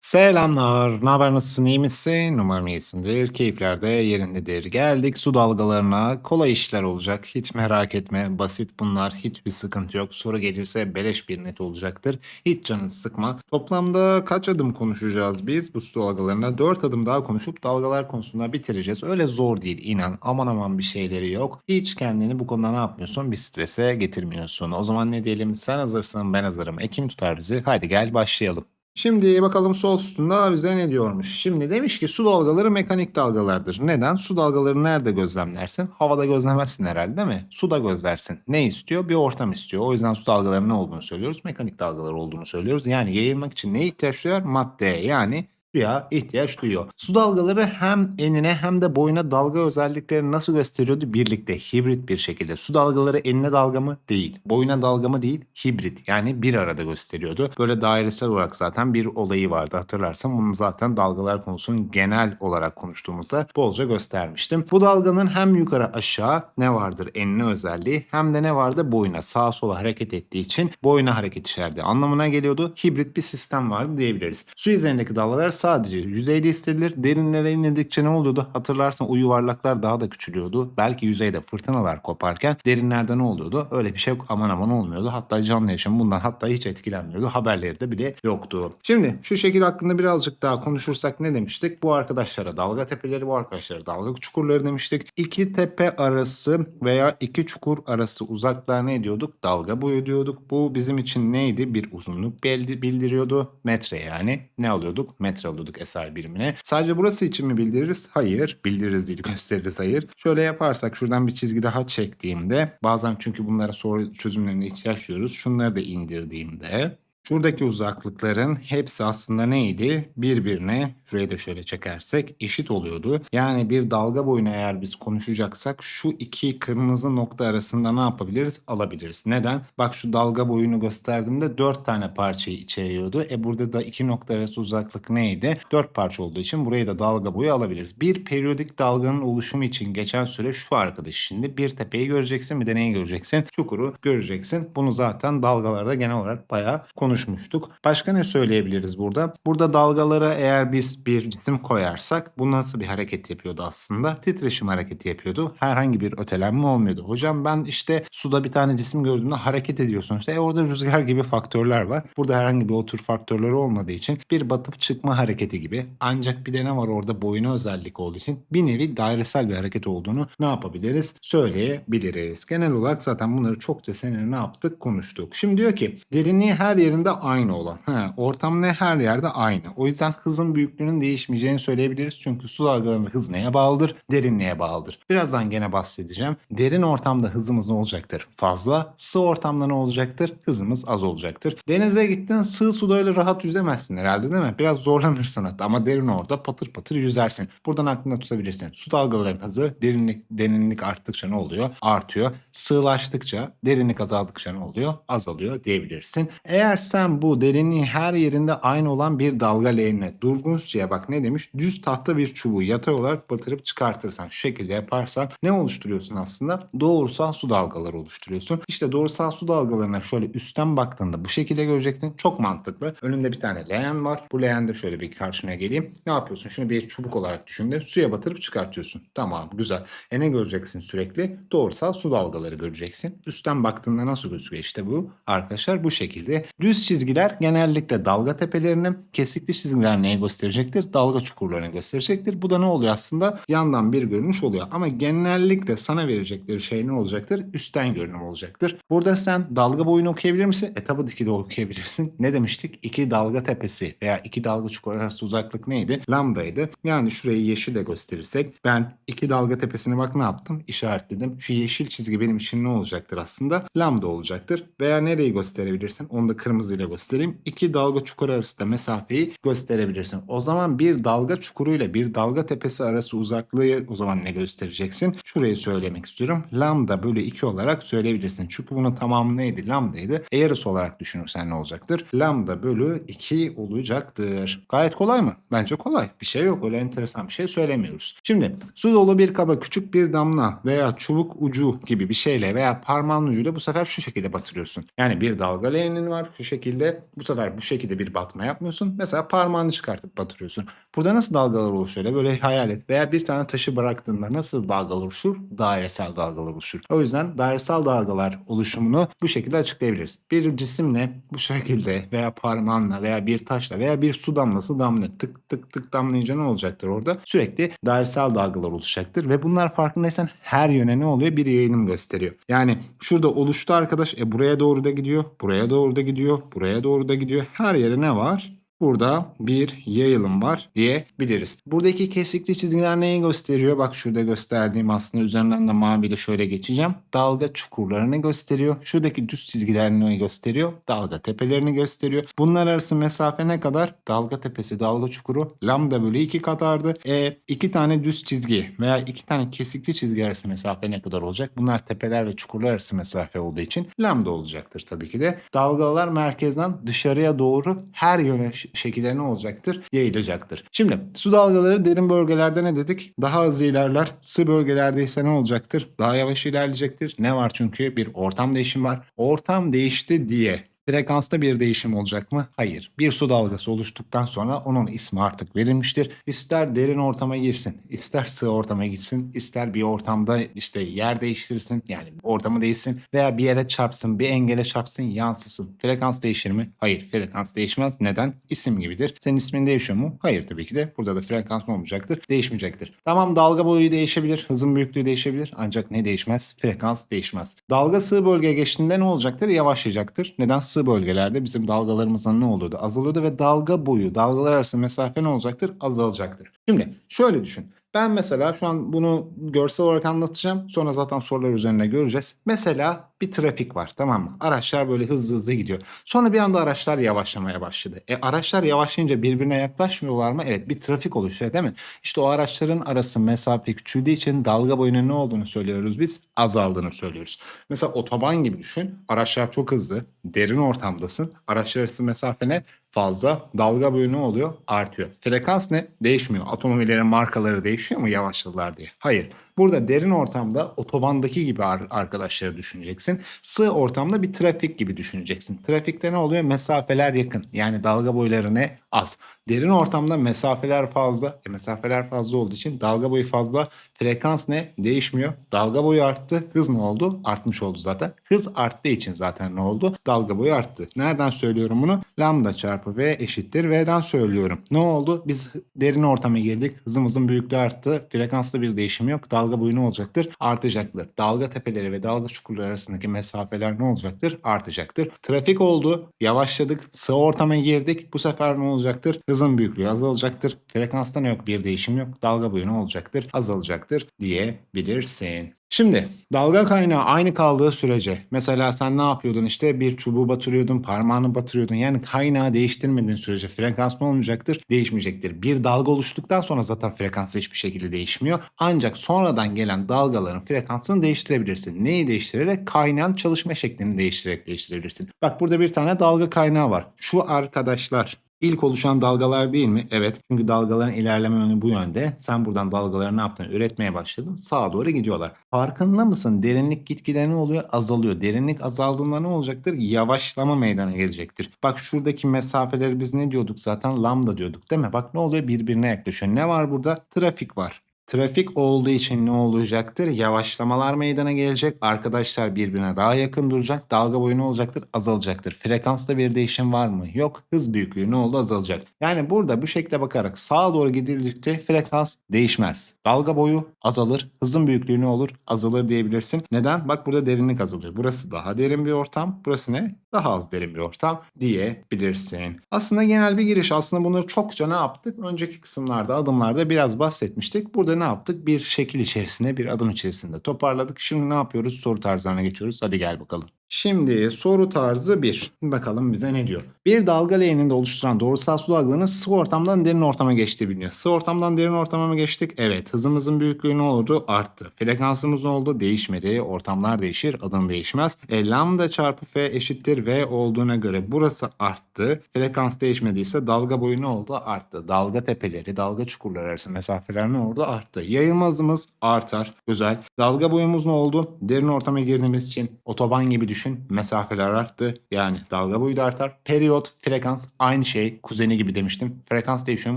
Selamlar. Ne haber? Nasılsın? İyi misin? Umarım iyisindir. Keyifler de yerindedir. Geldik su dalgalarına. Kolay işler olacak. Hiç merak etme. Basit bunlar. Hiçbir sıkıntı yok. Soru gelirse beleş bir net olacaktır. Hiç canını sıkma. Toplamda kaç adım konuşacağız biz bu su dalgalarına? 4 adım daha konuşup dalgalar konusunda bitireceğiz. Öyle zor değil inan. Aman aman bir şeyleri yok. Hiç kendini bu konuda ne yapmıyorsun? Bir strese getirmiyorsun. O zaman ne diyelim? Sen hazırsın ben hazırım. Ekim tutar bizi. Haydi gel başlayalım. Şimdi bakalım sol üstünde bize ne diyormuş. Şimdi demiş ki su dalgaları mekanik dalgalardır. Neden? Su dalgaları nerede gözlemlersin? Havada gözlemezsin herhalde değil mi? Suda gözlersin. Ne istiyor? Bir ortam istiyor. O yüzden su dalgaları ne olduğunu söylüyoruz? Mekanik dalgalar olduğunu söylüyoruz. Yani yayılmak için neye ihtiyaç duyar? Maddeye yani suya ihtiyaç duyuyor. Su dalgaları hem enine hem de boyuna dalga özelliklerini nasıl gösteriyordu? Birlikte hibrit bir şekilde. Su dalgaları enine dalga mı? Değil. Boyuna dalga mı? Değil. Hibrit. Yani bir arada gösteriyordu. Böyle dairesel olarak zaten bir olayı vardı hatırlarsan. Bunu zaten dalgalar konusunu genel olarak konuştuğumuzda bolca göstermiştim. Bu dalganın hem yukarı aşağı ne vardır enine özelliği hem de ne vardı boyuna sağa sola hareket ettiği için boyuna hareket içerdiği anlamına geliyordu. Hibrit bir sistem vardı diyebiliriz. Su üzerindeki dalgalar sadece yüzeyde hissedilir. Derinlere inildikçe ne oluyordu? Hatırlarsan o yuvarlaklar daha da küçülüyordu. Belki yüzeyde fırtınalar koparken derinlerde ne oluyordu? Öyle bir şey aman aman olmuyordu. Hatta canlı yaşam bundan hatta hiç etkilenmiyordu. Haberleri de bile yoktu. Şimdi şu şekil hakkında birazcık daha konuşursak ne demiştik? Bu arkadaşlara dalga tepeleri, bu arkadaşlara dalga çukurları demiştik. İki tepe arası veya iki çukur arası uzaklığa ne diyorduk? Dalga boyu diyorduk. Bu bizim için neydi? Bir uzunluk bildi- bildiriyordu. Metre yani. Ne alıyorduk? Metre alıyorduk eser birimine. Sadece burası için mi bildiririz? Hayır. Bildiririz değil gösteririz hayır. Şöyle yaparsak şuradan bir çizgi daha çektiğimde bazen çünkü bunlara soru çözümlerine ihtiyaç duyuyoruz. Şunları da indirdiğimde Şuradaki uzaklıkların hepsi aslında neydi? Birbirine şurayı da şöyle çekersek eşit oluyordu. Yani bir dalga boyunu eğer biz konuşacaksak şu iki kırmızı nokta arasında ne yapabiliriz? Alabiliriz. Neden? Bak şu dalga boyunu gösterdiğimde dört tane parçayı içeriyordu. E burada da iki nokta arası uzaklık neydi? Dört parça olduğu için burayı da dalga boyu alabiliriz. Bir periyodik dalganın oluşumu için geçen süre şu arkadaş şimdi. Bir tepeyi göreceksin bir de neyi göreceksin? Çukuru göreceksin. Bunu zaten dalgalarda genel olarak bayağı konuşmuştuk. Başka ne söyleyebiliriz burada? Burada dalgalara eğer biz bir cisim koyarsak bu nasıl bir hareket yapıyordu aslında? Titreşim hareketi yapıyordu. Herhangi bir ötelenme olmuyordu. Hocam ben işte suda bir tane cisim gördüğümde hareket ediyorsun. İşte e orada rüzgar gibi faktörler var. Burada herhangi bir o tür faktörler olmadığı için bir batıp çıkma hareketi gibi. Ancak bir de ne var orada boyuna özellik olduğu için bir nevi dairesel bir hareket olduğunu ne yapabiliriz? Söyleyebiliriz. Genel olarak zaten bunları çokça seninle ne yaptık? Konuştuk. Şimdi diyor ki derinliği her yerinde aynı olan. He, ortam ne her yerde aynı. O yüzden hızın büyüklüğünün değişmeyeceğini söyleyebiliriz. Çünkü su dalgalarının hız neye bağlıdır? Derinliğe bağlıdır. Birazdan gene bahsedeceğim. Derin ortamda hızımız ne olacaktır? Fazla. Sığ ortamda ne olacaktır? Hızımız az olacaktır. Denize gittin sığ suda öyle rahat yüzemezsin herhalde değil mi? Biraz zorlanırsın hatta ama derin orada patır patır yüzersin. Buradan aklında tutabilirsin. Su dalgalarının hızı derinlik, derinlik arttıkça ne oluyor? Artıyor. Sığlaştıkça, derinlik azaldıkça ne oluyor? Azalıyor diyebilirsin. Eğer sen bu derinliği her yerinde aynı olan bir dalga leğenine durgun suya bak ne demiş? Düz tahta bir çubuğu yatay olarak batırıp çıkartırsan şu şekilde yaparsan ne oluşturuyorsun aslında? Doğrusal su dalgaları oluşturuyorsun. İşte doğrusal su dalgalarına şöyle üstten baktığında bu şekilde göreceksin. Çok mantıklı. Önünde bir tane leğen var. Bu leğende şöyle bir karşına geleyim. Ne yapıyorsun? Şunu bir çubuk olarak düşün de suya batırıp çıkartıyorsun. Tamam güzel. E ne göreceksin sürekli? Doğrusal su dalgaları göreceksin. Üstten baktığında nasıl gözüküyor? İşte bu arkadaşlar bu şekilde. Düz çizgiler genellikle dalga tepelerini, kesikli çizgiler neye gösterecektir? Dalga çukurlarını gösterecektir. Bu da ne oluyor aslında? Yandan bir görünüş oluyor. Ama genellikle sana verecekleri şey ne olacaktır? Üstten görünüm olacaktır. Burada sen dalga boyunu okuyabilir misin? E tabii ki de okuyabilirsin. Ne demiştik? İki dalga tepesi veya iki dalga çukur arası uzaklık neydi? Lambdaydı. Yani şurayı yeşille gösterirsek ben iki dalga tepesine bak ne yaptım? İşaretledim. Şu yeşil çizgi benim için ne olacaktır aslında? Lambda olacaktır. Veya nereyi gösterebilirsin? Onu da kırmızıyla göstereyim. İki dalga çukur arasında mesafeyi gösterebilirsin. O zaman bir dalga çukuruyla bir dalga tepesi arası uzaklığı o zaman ne göstereceksin? Şurayı söylemek istiyorum. Lambda bölü 2 olarak söyleyebilirsin. Çünkü bunun tamamı neydi? Lambdaydı. Eğrisi olarak düşünürsen ne olacaktır? Lambda bölü 2 olacaktır. Gayet kolay mı? Bence kolay. Bir şey yok. Öyle enteresan bir şey söylemiyoruz. Şimdi su dolu bir kaba küçük bir damla veya çubuk ucu gibi bir şeyle veya parmağın ucuyla bu sefer şu şekilde batırıyorsun. Yani bir dalga leğenin var. Şu şekilde şekilde bu sefer bu şekilde bir batma yapmıyorsun. Mesela parmağını çıkartıp batırıyorsun. Burada nasıl dalgalar oluşuyor? Öyle Böyle hayal et. Veya bir tane taşı bıraktığında nasıl dalgalar oluşur? Dairesel dalgalar oluşur. O yüzden dairesel dalgalar oluşumunu bu şekilde açıklayabiliriz. Bir cisimle bu şekilde veya parmağınla veya bir taşla veya bir su damlası damla tık tık tık damlayınca ne olacaktır orada? Sürekli dairesel dalgalar oluşacaktır ve bunlar farkındaysan her yöne ne oluyor? Bir yayınım gösteriyor. Yani şurada oluştu arkadaş. E buraya doğru da gidiyor. Buraya doğru da gidiyor. Buraya doğru da gidiyor. Her yere ne var? Burada bir yayılım var diyebiliriz. Buradaki kesikli çizgiler neyi gösteriyor? Bak şurada gösterdiğim aslında üzerinden de maviyle şöyle geçeceğim. Dalga çukurlarını gösteriyor. Şuradaki düz çizgiler neyi gösteriyor? Dalga tepelerini gösteriyor. Bunlar arası mesafe ne kadar? Dalga tepesi, dalga çukuru lambda bölü 2 kadardı. E iki tane düz çizgi veya iki tane kesikli çizgi arası mesafe ne kadar olacak? Bunlar tepeler ve çukurlar arası mesafe olduğu için lambda olacaktır tabii ki de. Dalgalar merkezden dışarıya doğru her yöne şekilde ne olacaktır? Yayılacaktır. Şimdi su dalgaları derin bölgelerde ne dedik? Daha hızlı ilerler. Sığ bölgelerde ise ne olacaktır? Daha yavaş ilerleyecektir. Ne var çünkü? Bir ortam değişimi var. Ortam değişti diye Frekansta bir değişim olacak mı? Hayır. Bir su dalgası oluştuktan sonra onun ismi artık verilmiştir. İster derin ortama girsin, ister sığ ortama gitsin, ister bir ortamda işte yer değiştirsin yani ortamı değişsin veya bir yere çarpsın, bir engele çarpsın, yansısın. Frekans değişir mi? Hayır. Frekans değişmez. Neden? İsim gibidir. Senin ismin değişiyor mu? Hayır tabii ki de. Burada da frekans olmayacaktır? Değişmeyecektir. Tamam dalga boyu değişebilir, hızın büyüklüğü değişebilir ancak ne değişmez? Frekans değişmez. Dalga sığ bölgeye geçtiğinde ne olacaktır? Yavaşlayacaktır. Neden? Sığ bölgelerde bizim dalgalarımızın ne oluyordu? Azalıyordu ve dalga boyu, dalgalar arası mesafe ne olacaktır? Azalacaktır. Şimdi şöyle düşün. Ben mesela şu an bunu görsel olarak anlatacağım. Sonra zaten sorular üzerine göreceğiz. Mesela bir trafik var tamam mı? Araçlar böyle hızlı hızlı gidiyor. Sonra bir anda araçlar yavaşlamaya başladı. E araçlar yavaşlayınca birbirine yaklaşmıyorlar mı? Evet bir trafik oluşuyor değil mi? İşte o araçların arası mesafe küçüldüğü için dalga boyunun ne olduğunu söylüyoruz biz? Azaldığını söylüyoruz. Mesela otoban gibi düşün. Araçlar çok hızlı. Derin ortamdasın. Araçlar arası mesafe ne? Fazla. Dalga boyu ne oluyor? Artıyor. Frekans ne? Değişmiyor. Otomobillerin markaları değişiyor mu yavaşladılar diye? Hayır. Burada derin ortamda otobandaki gibi arkadaşları düşüneceksin. Sığ ortamda bir trafik gibi düşüneceksin. Trafikte ne oluyor? Mesafeler yakın. Yani dalga boyları ne? Az. Derin ortamda mesafeler fazla. E, mesafeler fazla olduğu için dalga boyu fazla. Frekans ne? Değişmiyor. Dalga boyu arttı. Hız ne oldu? Artmış oldu zaten. Hız arttığı için zaten ne oldu? Dalga boyu arttı. Nereden söylüyorum bunu? Lambda çarpı V eşittir V'den söylüyorum. Ne oldu? Biz derin ortama girdik. Hızımızın büyüklüğü arttı. Frekansta bir değişim yok. Dalga boyu ne olacaktır? Artacaktır. Dalga tepeleri ve dalga çukurları arasındaki mesafeler ne olacaktır? Artacaktır. Trafik oldu. Yavaşladık. Sığ ortama girdik. Bu sefer ne olacaktır? Hızın büyüklüğü azalacaktır. Frekansta ne yok? Bir değişim yok. Dalga boyu ne olacaktır? Azalacaktır diyebilirsin. Şimdi dalga kaynağı aynı kaldığı sürece mesela sen ne yapıyordun işte bir çubuğu batırıyordun parmağını batırıyordun yani kaynağı değiştirmediğin sürece frekans ne olmayacaktır? Değişmeyecektir. Bir dalga oluştuktan sonra zaten frekans hiçbir şekilde değişmiyor. Ancak sonradan gelen dalgaların frekansını değiştirebilirsin. Neyi değiştirerek? Kaynağın çalışma şeklini değiştirerek değiştirebilirsin. Bak burada bir tane dalga kaynağı var. Şu arkadaşlar İlk oluşan dalgalar değil mi? Evet. Çünkü dalgaların ilerleme yönü bu yönde. Sen buradan dalgaları ne yaptın? Üretmeye başladın. Sağa doğru gidiyorlar. Farkında mısın? Derinlik gitgide ne oluyor? Azalıyor. Derinlik azaldığında ne olacaktır? Yavaşlama meydana gelecektir. Bak şuradaki mesafeleri biz ne diyorduk zaten? Lambda diyorduk değil mi? Bak ne oluyor? Birbirine yaklaşıyor. Ne var burada? Trafik var. Trafik olduğu için ne olacaktır? Yavaşlamalar meydana gelecek. Arkadaşlar birbirine daha yakın duracak. Dalga boyu ne olacaktır? Azalacaktır. Frekansta bir değişim var mı? Yok. Hız büyüklüğü ne oldu? Azalacak. Yani burada bu şekilde bakarak sağa doğru gidildikçe frekans değişmez. Dalga boyu azalır. Hızın büyüklüğü ne olur? Azalır diyebilirsin. Neden? Bak burada derinlik azalıyor. Burası daha derin bir ortam. Burası ne? Daha az derin bir ortam diyebilirsin. Aslında genel bir giriş. Aslında bunları çokça ne yaptık? Önceki kısımlarda, adımlarda biraz bahsetmiştik. Burada ne yaptık? Bir şekil içerisinde, bir adım içerisinde toparladık. Şimdi ne yapıyoruz? Soru tarzlarına geçiyoruz. Hadi gel bakalım. Şimdi soru tarzı 1. Bakalım bize ne diyor? Bir dalga leğeninde oluşturan doğrusal su dalgalarının sıvı ortamdan derin ortama geçtiği biliniyor. Sıvı ortamdan derin ortama mı geçtik? Evet. Hızımızın büyüklüğü ne oldu? Arttı. Frekansımız ne oldu? Değişmedi. Ortamlar değişir. Adın değişmez. E, lambda çarpı f eşittir v olduğuna göre burası arttı. Frekans değişmediyse dalga boyu ne oldu? Arttı. Dalga tepeleri, dalga çukurları arası mesafeler ne oldu? Arttı. Yayılma hızımız artar. Güzel. Dalga boyumuz ne oldu? Derin ortama girdiğimiz için otoban gibi düşün düşün. Mesafeler arttı. Yani dalga boyu da artar. Periyot, frekans aynı şey. Kuzeni gibi demiştim. Frekans değişiyor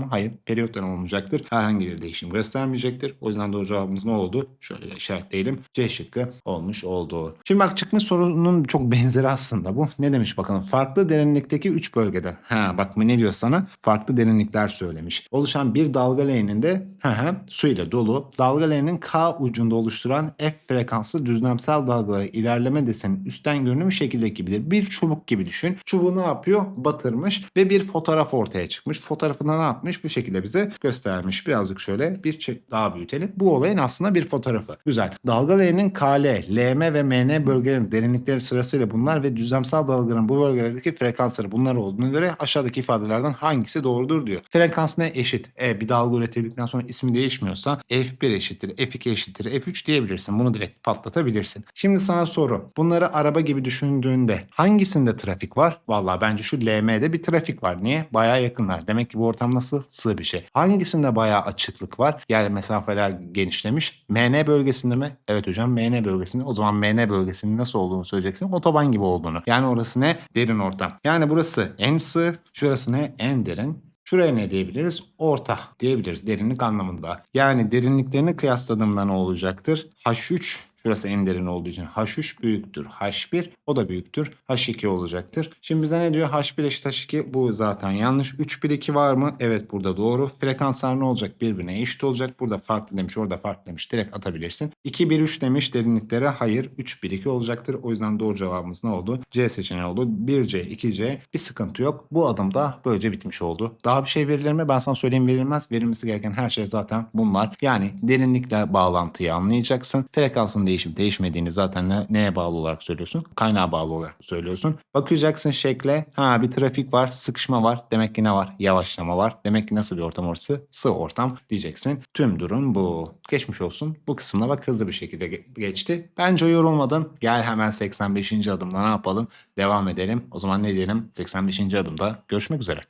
mu? Hayır. Periyottan olmayacaktır. Herhangi bir değişim göstermeyecektir. O yüzden doğru cevabımız ne oldu? Şöyle işaretleyelim. C şıkkı olmuş oldu. Şimdi bak çıkmış sorunun çok benzeri aslında bu. Ne demiş bakalım? Farklı derinlikteki 3 bölgeden. Ha bak ne diyor sana? Farklı derinlikler söylemiş. Oluşan bir dalga leğeninde su ile dolu. Dalga leğeninin K ucunda oluşturan F frekanslı düzlemsel dalgaları ilerleme desenin üstten görünümü şekildeki gibidir. Bir çubuk gibi düşün. Çubuğu ne yapıyor? Batırmış ve bir fotoğraf ortaya çıkmış. Fotoğrafında ne yapmış? Bu şekilde bize göstermiş. Birazcık şöyle bir çek daha büyütelim. Bu olayın aslında bir fotoğrafı. Güzel. Dalga leğeninin KL, LM ve MN bölgelerinin derinlikleri sırasıyla bunlar ve düzlemsel dalgaların bu bölgelerdeki frekansları bunlar olduğuna göre aşağıdaki ifadelerden hangisi doğrudur diyor. Frekans ne? Eşit. E bir dalga üretildikten sonra ismi değişmiyorsa F1 eşittir, F2 eşittir, F3 diyebilirsin. Bunu direkt patlatabilirsin. Şimdi sana soru. Bunları araba gibi düşündüğünde hangisinde trafik var? Vallahi bence şu LM'de bir trafik var. Niye? Bayağı yakınlar. Demek ki bu ortam nasıl? Sığ bir şey. Hangisinde bayağı açıklık var? Yani mesafeler genişlemiş. MN bölgesinde mi? Evet hocam MN bölgesinde. O zaman MN bölgesinin nasıl olduğunu söyleyeceksin. Otoban gibi olduğunu. Yani orası ne? Derin ortam. Yani burası en sığ, şurası ne? En derin. Şuraya ne diyebiliriz? Orta diyebiliriz derinlik anlamında. Yani derinliklerini kıyasladığımda ne olacaktır? H3 Şurası en derin olduğu için H3 büyüktür. H1 o da büyüktür. H2 olacaktır. Şimdi bize ne diyor? H1 eşit H2 bu zaten yanlış. 3 1 2 var mı? Evet burada doğru. Frekanslar ne olacak? Birbirine eşit olacak. Burada farklı demiş orada farklı demiş. Direkt atabilirsin. 2 1 3 demiş derinliklere. Hayır 3 1 2 olacaktır. O yüzden doğru cevabımız ne oldu? C seçeneği oldu. 1C 2C bir sıkıntı yok. Bu adımda böylece bitmiş oldu. Daha bir şey verilir mi? Ben sana söyleyeyim verilmez. Verilmesi gereken her şey zaten bunlar. Yani derinlikle bağlantıyı anlayacaksın. Frekansın değişip değişmediğini zaten ne, neye bağlı olarak söylüyorsun? Kaynağa bağlı olarak söylüyorsun. Bakacaksın şekle. Ha bir trafik var, sıkışma var. Demek ki ne var? Yavaşlama var. Demek ki nasıl bir ortam orası? Sığ ortam diyeceksin. Tüm durum bu. Geçmiş olsun. Bu kısımda bak hızlı bir şekilde ge- geçti. Bence yorulmadın. Gel hemen 85. adımda ne yapalım? Devam edelim. O zaman ne diyelim? 85. adımda görüşmek üzere.